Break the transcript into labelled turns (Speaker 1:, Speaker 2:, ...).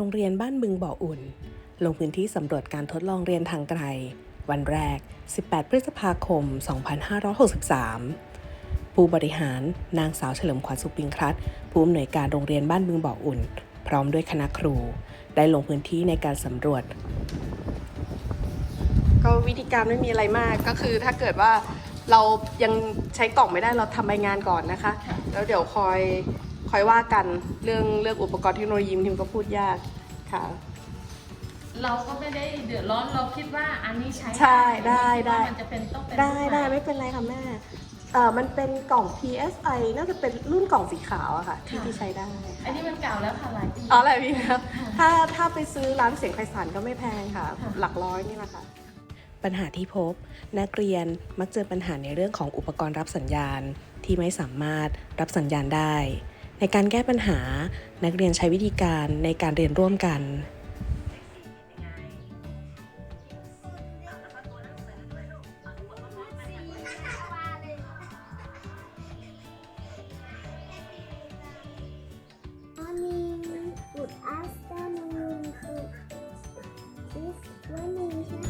Speaker 1: โรงเรียนบ้านบึงบ่ออุ่น ลงพื้นที่สำรวจการทดลองเรียนทางไกล วันแรก 18 พฤษภาคม 2563 ผู้บริหารนางสาวเฉลิมขวัญสุปิงครัตผู้อำนวยการโรงเรียนบ้านบึงบ่ออุ่น พร้อมด้วยคณะครู ได้ลงพื้นที่ในการสำรวจ
Speaker 2: ก็วิธีการไม่มีอะไรมากก็คือถ้าเกิดว่าเรายังใช้กล่องไม่ได้เราทำใบงานก่อนนะคะ แล้วเดี๋ยวคอย คอยว่ากันเรื่องเรื่องอุปกรณ์เทคโนโลยีทิมก็พูดยากค่ะ
Speaker 3: เราก็ไม่ได้เดือดร้อนเราคิดว่าอันนี้ใช้
Speaker 2: ใช่ได้ได้
Speaker 3: มันจะเป็นต้องเป็น
Speaker 2: ได้
Speaker 3: รูป
Speaker 2: ได้
Speaker 3: แบบ
Speaker 2: ไม่เป็นไรค่ะแม่เออมันเป็นกล่อง PSI น่าจะเป็นรุ่นกล่องสีขาวอะค่ะ ที่ที่ใช้ได้
Speaker 3: อันนี้มันเก่าแล้วค่ะหลายปี
Speaker 2: อ๋ออะไรพี่ครับถ้าถ้าไปซื้อร้านเสียงไพศาลก็ไม่แพงค่ะ
Speaker 3: ค่ะ
Speaker 2: หลักร้อยนี่แหละค่ะ
Speaker 1: ปัญหาที่พบ นักเรียนมักเจอปัญหาในเรื่องของอุปกรณ์รับสัญญาณที่ไม่สามารถรับสัญญาณได้ ในการแก้ปัญหา นักเรียนใช้วิธีการในการเรียนร่วมกัน Morning, good this one is